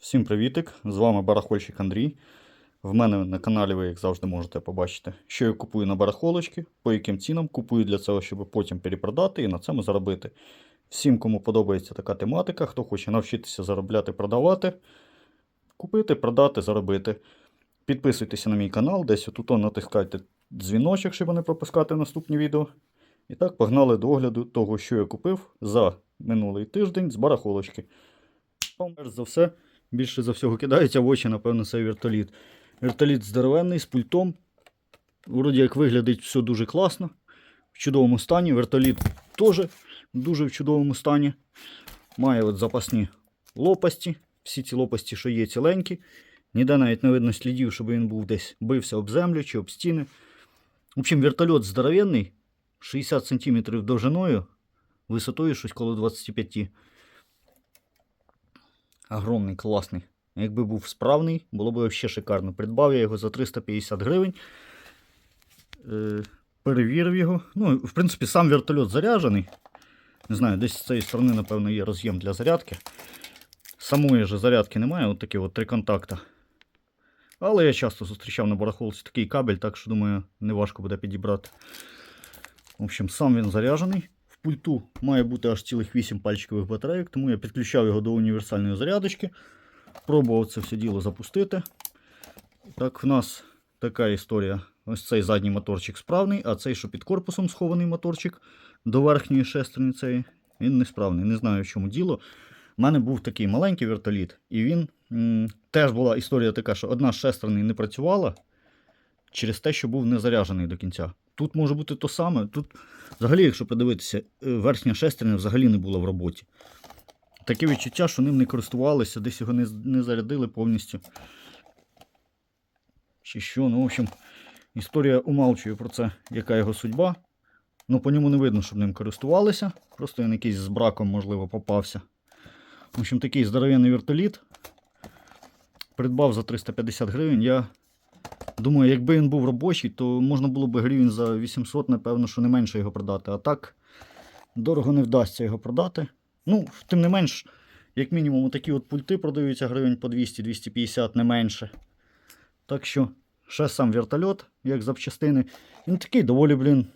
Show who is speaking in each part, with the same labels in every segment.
Speaker 1: Всім привітик! З вами барахольщик Андрій. В мене на каналі ви, як завжди, можете побачити, що я купую на барахолочки, по яким цінам купую для цього, щоб потім перепродати і на цьому заробити. Всім, кому подобається така тематика, хто хоче навчитися заробляти, продавати, купити, продати, заробити. Підписуйтеся на мій канал, десь отут натискайте дзвіночок, щоб не пропускати наступні відео. І так, погнали до огляду того, що я купив за минулий тиждень з барахолочки. Перш за все, більше за всього кидається в очі, напевно, це вертоліт. Вертоліт здоровенний з пультом. Вроді як виглядить все дуже класно. В чудовому стані. Вертоліт теж дуже в чудовому стані. Має от запасні лопасті. Всі ці лопасті, що є, ціленькі. Ніде навіть не видно слідів, щоб він був десь бився об землю чи об стіни. В общем, вертольот здоровенний, 60 см довжиною, висотою щось коло 25 Огромний, класний. Якби був справний, було б взагалі шикарно. Придбав я його за 350 гривень. Е, перевірив його. Ну, в принципі, сам вертольот заряджений. Не знаю, десь з цієї сторони, напевно, є роз'єм для зарядки. Самої ж зарядки немає, от такі от три контакта. Але я часто зустрічав на барахолці такий кабель, так що думаю, не важко буде підібрати. В общем, сам він заряджений. Пульту має бути аж цілих 8 пальчикових батарейок, тому я підключав його до універсальної зарядочки. Пробував це все діло запустити. Так, в нас така історія. Ось цей задній моторчик справний, а цей, що під корпусом схований моторчик до верхньої шестерні цієї, він несправний. Не знаю, в чому діло. У мене був такий маленький вертоліт, і він теж була історія така, що одна з шестерний не працювала через те, що був не заряджений до кінця. Тут може бути то саме. Тут, взагалі, якщо подивитися, е, верхня шестерня взагалі не була в роботі. Таке відчуття, що ним не користувалися, десь його не, не зарядили повністю. Чи що, ну, в общем, історія умалчує про це, яка його судьба. Ну, по ньому не видно, щоб ним користувалися. Просто він якийсь з браком, можливо, попався. В общем, такий здоровенний вертоліт. Придбав за 350 гривень. Я думаю, якби він був робочий, то можна було б гривень за 800, напевно, що не менше його продати. А так, дорого не вдасться його продати. Ну, тим не менш, як мінімум, такі от пульти продаються гривень по 200-250, не менше. Так що, ще сам вертольот, як запчастини. Він такий доволі, блін,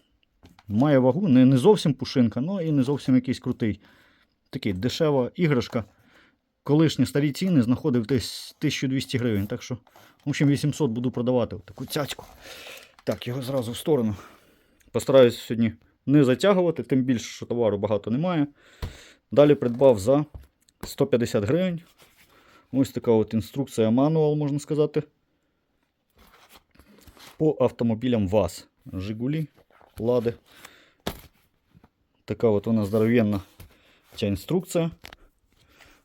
Speaker 1: має вагу. Не, не зовсім пушинка, але і не зовсім якийсь крутий. Такий дешева іграшка. Колишні старі ціни знаходив десь 1200 гривень. Так що, в общем, 800 буду продавати таку цяцьку. Так, його зразу в сторону. Постараюсь сьогодні не затягувати, тим більше, що товару багато немає. Далі придбав за 150 гривень. Ось така от інструкція мануал, можна сказати. По автомобілям ВАЗ. Жигулі, Лади. Така от вона здоровенна ця інструкція.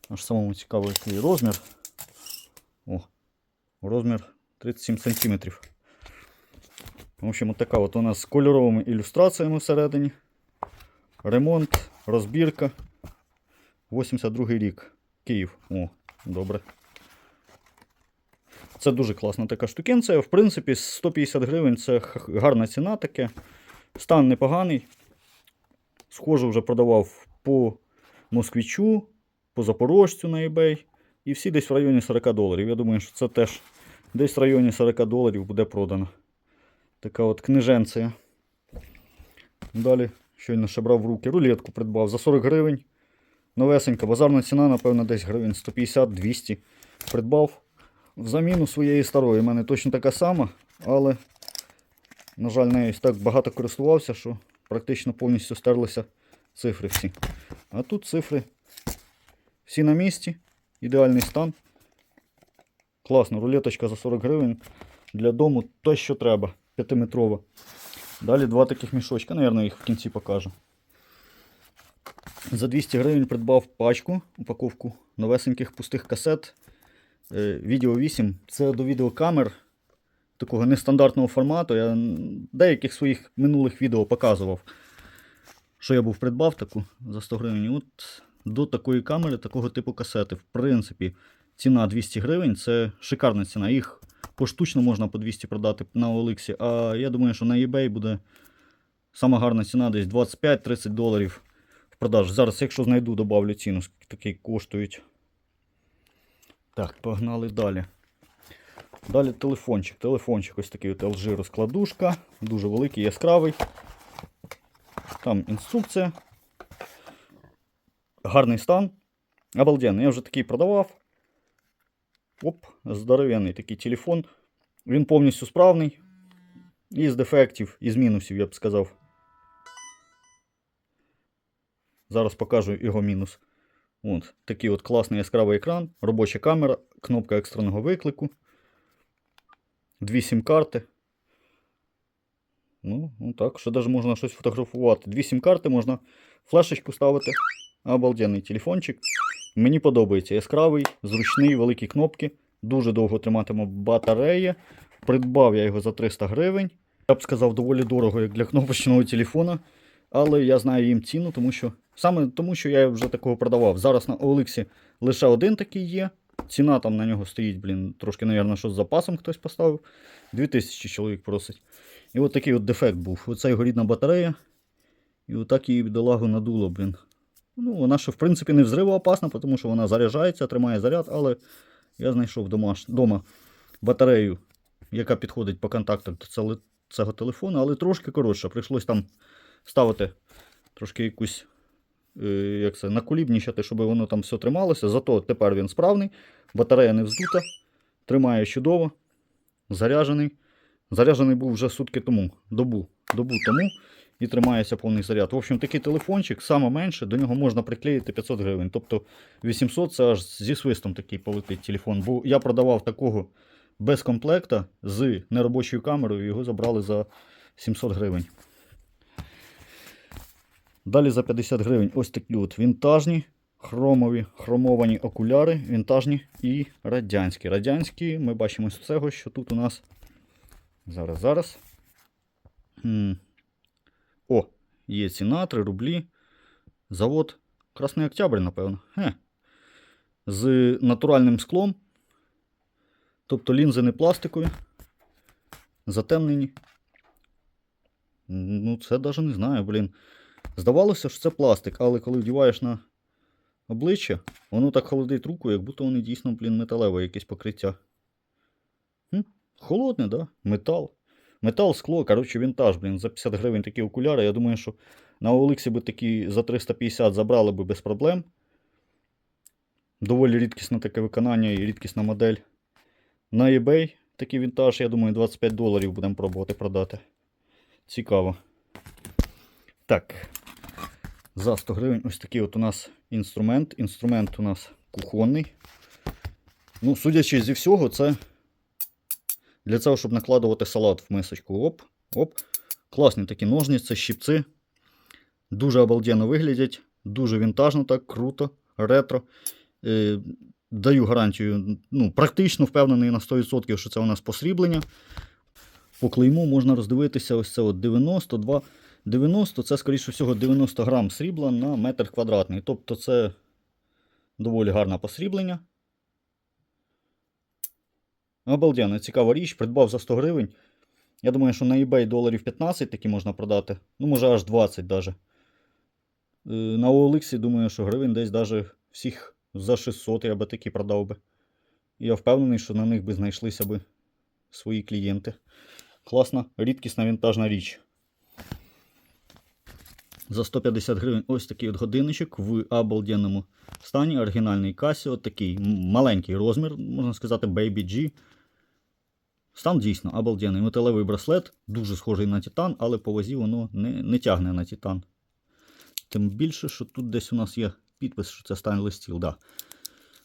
Speaker 1: Аж самому цікаво, який розмір. О, розмір 37 см. В общем, от от у нас з кольоровими ілюстраціями всередині. Ремонт, розбірка. 82 рік. Київ. О, добре. Це дуже класна така штукенція. В принципі, 150 гривень це гарна ціна таке. Стан непоганий. Схоже, вже продавав по Москвічу, по Запорожцю на eBay. І всі десь в районі 40 доларів. Я думаю, що це теж десь в районі 40 доларів буде продано. Така от книженція. Далі, щойно ще брав в руки, рулетку придбав за 40 гривень. Новесенька, базарна ціна, напевно, десь гривень 150-200. Придбав в заміну своєї старої. У мене точно така сама, але, на жаль, нею так багато користувався, що практично повністю стерлися цифри всі. А тут цифри всі на місці, ідеальний стан. Класно, рулеточка за 40 гривень. Для дому те, що треба, 5-метрова. Далі два таких мішочка, Наверно, їх в кінці покажу. За 200 гривень придбав пачку, упаковку новесеньких пустих касет. Е, Відео 8. Це до відеокамер такого нестандартного формату. Я деяких своїх минулих відео показував, що я був придбав таку за 100 гривень. От до такої камери, такого типу касети. В принципі, ціна 200 гривень це шикарна ціна. Їх поштучно можна по 200 продати на OLX. А я думаю, що на eBay буде сама гарна ціна десь 25-30 доларів в продажу. Зараз, якщо знайду, добавлю ціну, скільки такі коштують. Так, погнали далі. Далі телефончик. Телефончик ось такий от LG розкладушка. Дуже великий, яскравий. Там інструкція. Гарний стан. Обалденний. Я вже такий продавав. Оп, здоровенний такий телефон. Він повністю справний. Із дефектів, із мінусів, я б сказав. Зараз покажу його мінус. От, такий от класний яскравий екран, робоча камера, кнопка екстреного виклику. Дві сім-карти. Ну, ну так, що навіть можна щось фотографувати. Дві сім-карти можна флешечку ставити. Обалденний телефончик. Мені подобається яскравий, зручний, великі кнопки. Дуже довго триматиме батарея. Придбав я його за 300 гривень. Я б сказав, доволі дорого, як для кнопочного телефона. Але я знаю їм ціну, тому що саме тому, що я вже такого продавав. Зараз на OLX лише один такий є. Ціна там на нього стоїть, блін, трошки, напевно, що з запасом хтось поставив. 2000 чоловік просить. І от такий от дефект був. Оце його рідна батарея. І отак її бідолагу надуло, блін. Ну, вона ще, в принципі, не взривоопасна, тому що вона заряджається, тримає заряд, але я знайшов домаш... дома батарею, яка підходить по контактах до цього телефону, але трошки коротша. Прийшлось там ставити трошки якусь, е, як це, накулібнічати, щоб воно там все трималося. Зато тепер він справний, батарея не вздута, тримає чудово, заряджений. Заряджений був вже сутки тому, добу, добу тому і тримається повний заряд. В общем, такий телефончик, саме менше, до нього можна приклеїти 500 гривень. Тобто 800 це аж зі свистом такий полетить телефон. Бо я продавав такого без комплекта з неробочою камерою, його забрали за 700 гривень. Далі за 50 гривень ось такі от вінтажні, хромові, хромовані окуляри, вінтажні і радянські. Радянські ми бачимо з цього, що тут у нас. Зараз, зараз. О, є ціна 3 рублі. Завод Красний Октябрь, напевно. Хе. З натуральним склом. Тобто лінзи не пластикові. Затемнені. Ну, це навіть не знаю, блін. Здавалося, що це пластик, але коли вдіваєш на обличчя, воно так холодить руку, як будто вони дійсно, блін, металеве якесь покриття. Хм? Холодне, да? Метал. Метал, скло, коротше, вінтаж, блін, за 50 гривень такі окуляри. Я думаю, що на Олексі би такі за 350 забрали би без проблем. Доволі рідкісне таке виконання і рідкісна модель. На eBay такий вінтаж, я думаю, 25 доларів будемо пробувати продати. Цікаво. Так. За 100 гривень ось такий от у нас інструмент. Інструмент у нас кухонний. Ну, судячи зі всього, це для цього, щоб накладувати салат в мисочку. Оп, оп. Класні такі ножниці, щипці. Дуже обалденно виглядять. Дуже вінтажно, так, круто, ретро. Е, даю гарантію, ну, практично впевнений на 100%, що це у нас посріблення. По клейму можна роздивитися ось це от 92. 90 це, скоріше всього, 90 грам срібла на метр квадратний. Тобто це доволі гарне посріблення. Обалденно, цікава річ. Придбав за 100 гривень. Я думаю, що на eBay доларів 15 такі можна продати. Ну, може аж 20 даже. Е, На OLX, думаю, що гривень десь даже всіх за 600 я би такі продав би. Я впевнений, що на них би знайшлися би свої клієнти. Класна, рідкісна вінтажна річ. За 150 гривень ось такий от годинничок в обалденному стані. Оригінальний Casio, такий маленький розмір, можна сказати, Baby G. Стан дійсно обалденний. Металевий браслет, дуже схожий на Титан, але по вазі воно не, не тягне на Титан. Тим більше, що тут десь у нас є підпис, що це Stainless Steel. Да.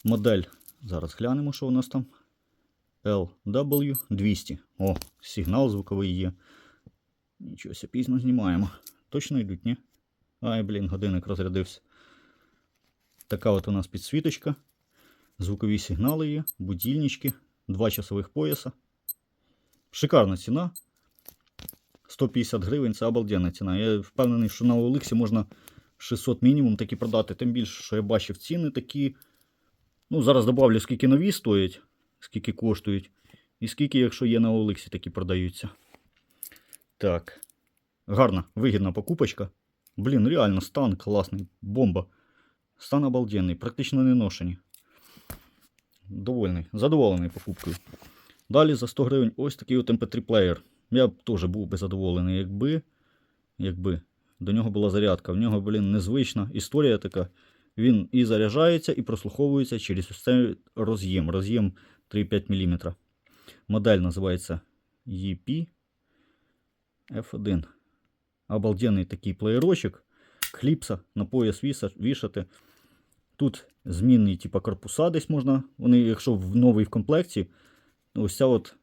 Speaker 1: Модель. Зараз глянемо, що у нас там. LW200. О, сигнал звуковий є. Нічого пізно знімаємо. Точно йдуть, ні? Ай, блін, годинник розрядився. Така от у нас підсвіточка. Звукові сигнали є, будильнички, два часових пояса. Шикарна ціна. 150 гривень це обалденна ціна. Я впевнений, що на OLX можна 600 мінімум такі продати. Тим більше, що я бачив ціни такі. Ну, зараз добавлю, скільки нові стоять, скільки коштують. І скільки, якщо є на OLX, такі продаються. Так. Гарна, вигідна покупочка. Блін, реально, стан класний, бомба. Стан обалденний, практично не ношені. довольний, задоволений покупкою. Далі за 100 гривень ось такий от MP3 плеєр. Я б теж був би задоволений, якби, якби до нього була зарядка. В нього, блін, незвична історія така. Він і заряджається, і прослуховується через ось цей роз'єм. Роз'єм 3,5 мм. Модель називається EP F1. Обалденний такий плеєрочок. Кліпса на пояс вішати. Тут змінні, типа, корпуса десь можна. Вони, якщо в новий в комплекті, ось ця от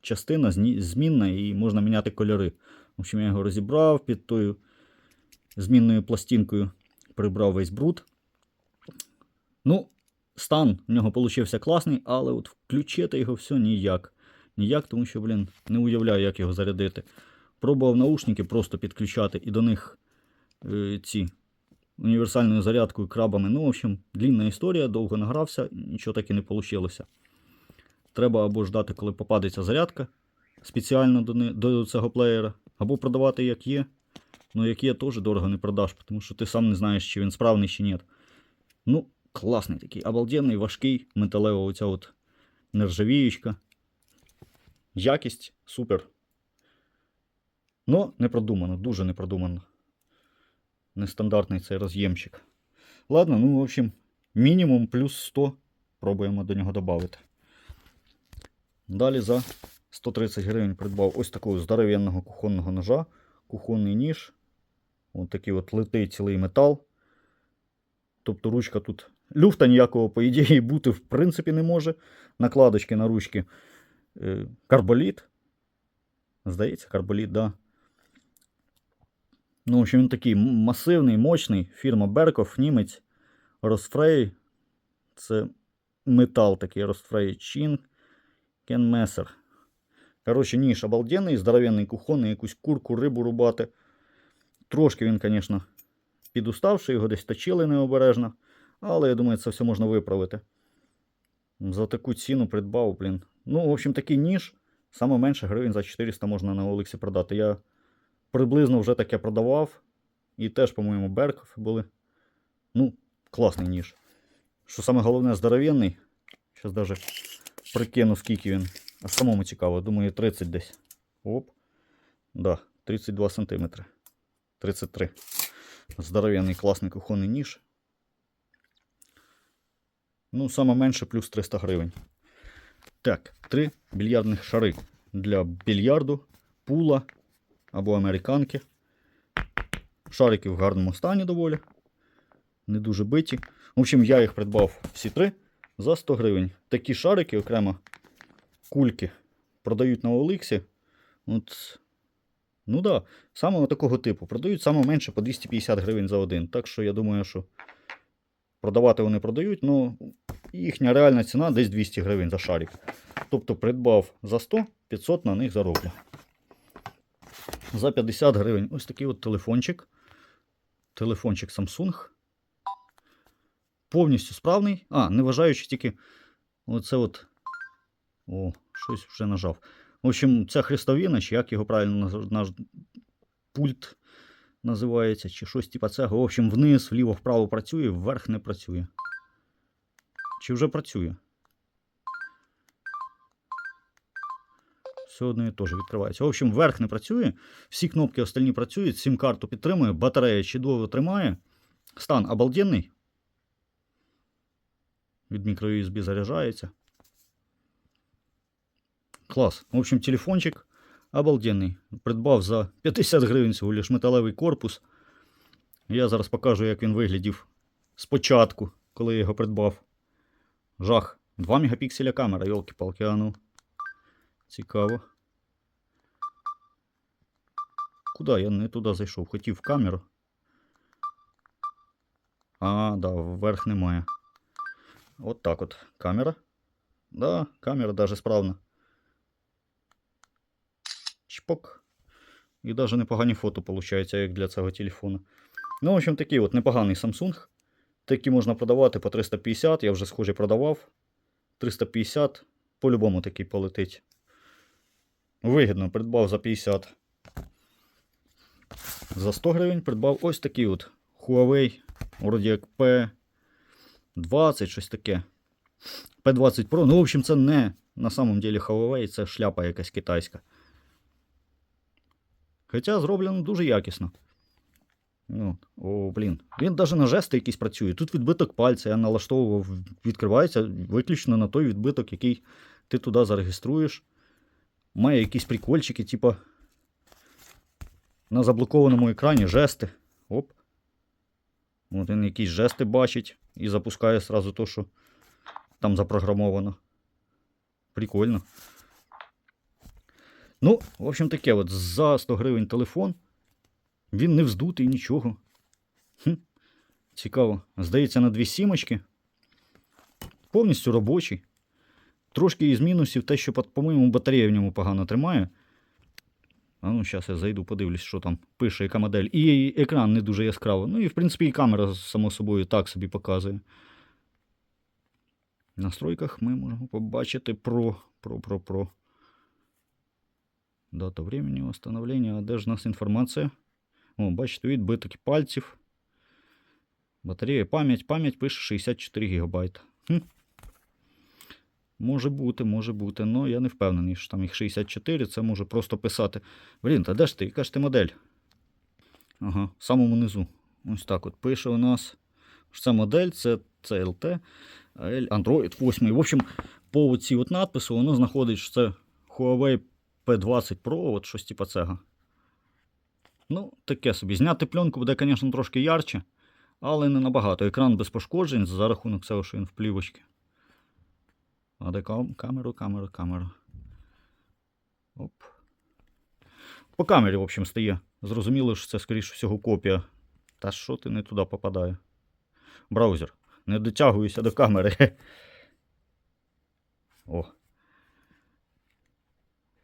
Speaker 1: частина змінна і можна міняти кольори. В общем, я його розібрав під тою змінною пластинкою, прибрав весь бруд. Ну, стан в нього получився класний, але от включити його все ніяк. Ніяк, тому що, блін, не уявляю, як його зарядити. Пробував наушники просто підключати і до них е, ці універсальною зарядкою крабами. Ну, в общем, длінна історія, довго награвся, нічого так і не вийшло. Треба або ждати, коли попадеться зарядка спеціально до, не- до цього плеєра, або продавати як є. Ну, як є, теж дорого не продаш, тому що ти сам не знаєш, чи він справний, чи ні. Ну, класний такий, обалденний, важкий, металева оця от нержавіючка. Якість супер. Ну, не продумано, дуже не продумано. Нестандартний цей роз'ємчик. Ладно, ну, в общем, мінімум плюс 100 пробуємо до нього додати. Далі за 130 гривень придбав ось такого здоровенного кухонного ножа, кухонний ніж. Ось такий от литий цілий метал. Тобто ручка тут люфта ніякого, по ідеї, бути в принципі не може. Накладочки на ручки е, карболіт. Здається, карболіт, да. Ну, в общем, він такий масивний, мощний. Фірма Берков, німець, Росфрей. Це метал такий Росфрей Чин. Кенмесер. Коротше, ніж обалденний, здоровенний кухонний, якусь курку, рибу рубати. Трошки він, звісно, підуставший, його десь точили необережно. Але я думаю, це все можна виправити. За таку ціну придбав, блін. Ну, в общем, такий ніж. Саме менше гривень за 400 можна на Олексі продати. Я приблизно вже таке продавав. І теж, по-моєму, Берков були. Ну, класний ніж. Що саме головне, здоровенний. Зараз даже прикину, скільки він. А самому цікаво, думаю, 30 десь. Оп. Да, 32 сантиметри. 33. Здоровенний класний кухонний ніж. Ну, саме менше плюс 300 гривень. Так, три більярдних шари для більярду, пула або американки. Шарики в гарному стані доволі. Не дуже биті. В общем, я їх придбав всі три за 100 гривень. Такі шарики окремо кульки продають на Оликсі. От, ну да, саме такого типу. Продають саме менше по 250 гривень за один. Так що я думаю, що продавати вони продають, але їхня реальна ціна десь 200 гривень за шарик. Тобто придбав за 100, 500 на них зароблю. За 50 гривень ось такий от телефончик. Телефончик Samsung. Повністю справний. А, не вважаючи тільки оце от. О, щось вже нажав. В общем, це хрестовина, чи як його правильно наш пульт називається, чи щось типа цього. В общем, вниз, вліво, вправо працює, вверх не працює. Чи вже працює? Все одно теж відкривається. В общем, вверх не працює. Всі кнопки остальні працюють, сім-карту підтримує, батарея чудово тримає. Стан обалденний. Від мікро-USB заряджається. Клас. В общем, телефончик обалденний. Придбав за 50 гривень всього лиш металевий корпус. Я зараз покажу, як він виглядів спочатку, коли я його придбав. Жах. 2 мегапікселя камера, йолки-палки, а ну. Цікаво. Куди? Я не туди зайшов. Хотів в камеру. А, да, вверх немає. От так от. Камера. Да, камера даже справна. Чпок. І даже непогані фото получаються, як для цього телефону. Ну, в общем, такий от непоганий Samsung. Такі можна продавати по 350, я вже схожі продавав. 350, по-любому такий полетить. Вигідно, придбав за 50. За 100 гривень придбав ось такий от Huawei, вроді як P20, щось таке. P20 Pro. Ну, в общем, це не на самом деле Huawei, це шляпа якась китайська. Хоча зроблено дуже якісно. Ну, о, блін. Він навіть на жести якісь працює. Тут відбиток пальця, я налаштовував, відкривається виключно на той відбиток, який ти туди зареєструєш. Має якісь прикольчики, типа на заблокованому екрані жести. Оп. От він якісь жести бачить і запускає сразу то, що там запрограмовано. Прикольно. Ну, в общем, таке от за 100 гривень телефон. Він не вздутий нічого. Хм, цікаво. Здається, на дві сімочки. Повністю робочий. Трошки із мінусів те, що, по-моєму, батарея в ньому погано тримає. А ну, зараз я зайду, подивлюсь, що там пише, яка модель. І екран не дуже яскраво. Ну і, в принципі, і камера, само собою, так собі показує. В настройках ми можемо побачити про, про, про, про. Дата времени восстановления. А де ж у нас інформація? О, бачите, відбитки пальців. Батарея, пам'ять, пам'ять пише 64 ГБ. Хм. Може бути, може бути, але я не впевнений, що там їх 64, це може просто писати. Блін, та де ж ти? Яка ж ти модель? Ага, в самому низу. Ось так от пише у нас. що Це модель, це CLT, L, Android 8. В общем, по цій от надпису воно знаходить, що це Huawei P20 Pro, от щось типа цього. Ну, таке собі. Зняти пленку буде, звісно, трошки ярче, але не набагато. Екран без пошкоджень за рахунок цього, що він в плівочці. А де кам- камеру, камеру, камеру. Оп. По камері, в общем, стає. Зрозуміло, що це, скоріше всього, копія. Та що ти не туди попадає? Браузер. Не дотягуюся до камери. О.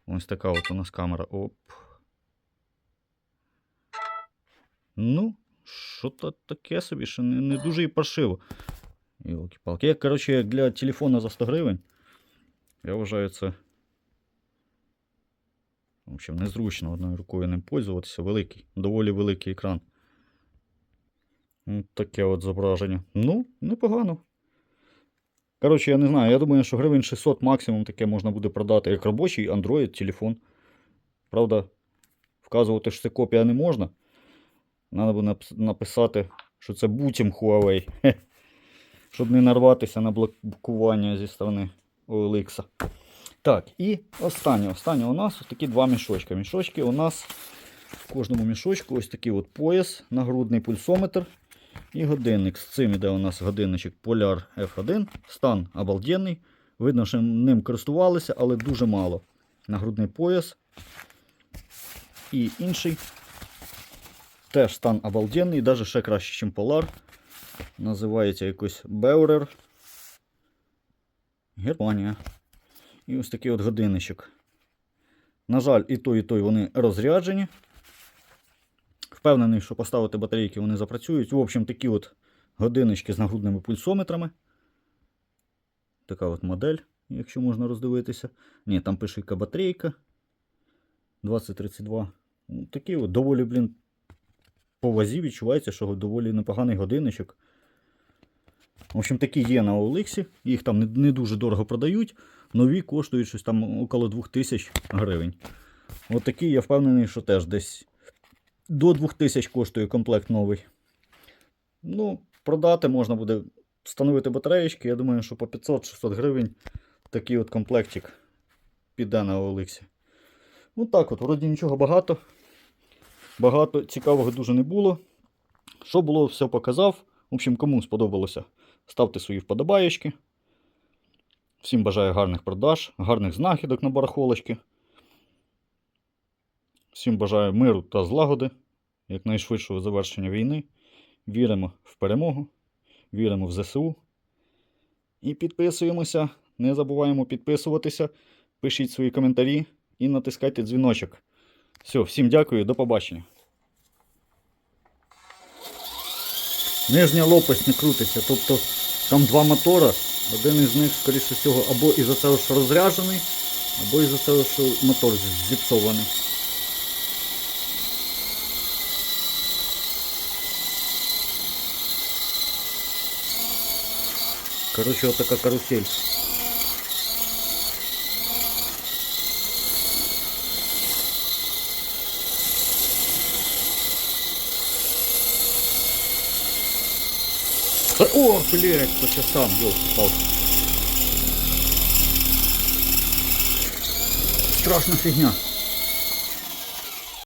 Speaker 1: Ось така от у нас камера. Оп. Ну, що-то таке собі, що не, не дуже і паршиво. Йолки-палки. Як, коротше, для телефона за 100 гривень. Я вважаю це. В общем, незручно одною рукою ним пользуватися. Великий, доволі великий екран. М, Таке от зображення. Ну, непогано. Коротше, я не знаю. Я думаю, що гривень 600 максимум таке можна буде продати як робочий Android телефон. Правда, вказувати, що це копія не можна. Треба написати, що це бутім Huawei. Щоб не нарватися на блокування зі сторони OLX. Так, і останнє. Останнє у нас такі два мішочки. Мішочки у нас в кожному мішочку ось такий от пояс, нагрудний пульсометр і годинник. З цим іде у нас годинничок Polar F1. Стан обалденний. Видно, що ним користувалися, але дуже мало. Нагрудний пояс. І інший. Теж стан обалденний, навіть ще краще, ніж Polar. Називається якось Беурер. Германія. І ось такий от годинничок. На жаль, і той, і той вони розряджені. Впевнений, що поставити батарейки вони запрацюють. В общем, такі от годиннички з нагрудними пульсометрами. Така от модель, якщо можна роздивитися. Ні, там пише яка батарейка. 2032. Ну, Такий от доволі, блін, по вазі відчувається, що доволі непоганий годинничок. В общем, такі є на OLX. Їх там не, дуже дорого продають. Нові коштують щось там около 2000 гривень. От такі я впевнений, що теж десь до 2000 коштує комплект новий. Ну, продати можна буде встановити батареєчки. Я думаю, що по 500-600 гривень такий от комплектик піде на OLX. Ну так от, вроді нічого багато. Багато цікавого дуже не було. Що було, все показав. В общем, кому сподобалося, ставте свої вподобаєчки. Всім бажаю гарних продаж, гарних знахідок на барахолочки. Всім бажаю миру та злагоди, якнайшвидшого завершення війни. Віримо в перемогу, віримо в ЗСУ. І підписуємося. Не забуваємо підписуватися, пишіть свої коментарі і натискайте дзвіночок. Все, всім дякую, до побачення. Нижня лопасть не крутиться, тобто там два мотора, один із них, скоріше всього, або із-за того, що розряджений, або із-за того, що мотор зіпсований. Коротше, отака карусель. О, блядь, по часам, ёлки-палки. Страшна фігня.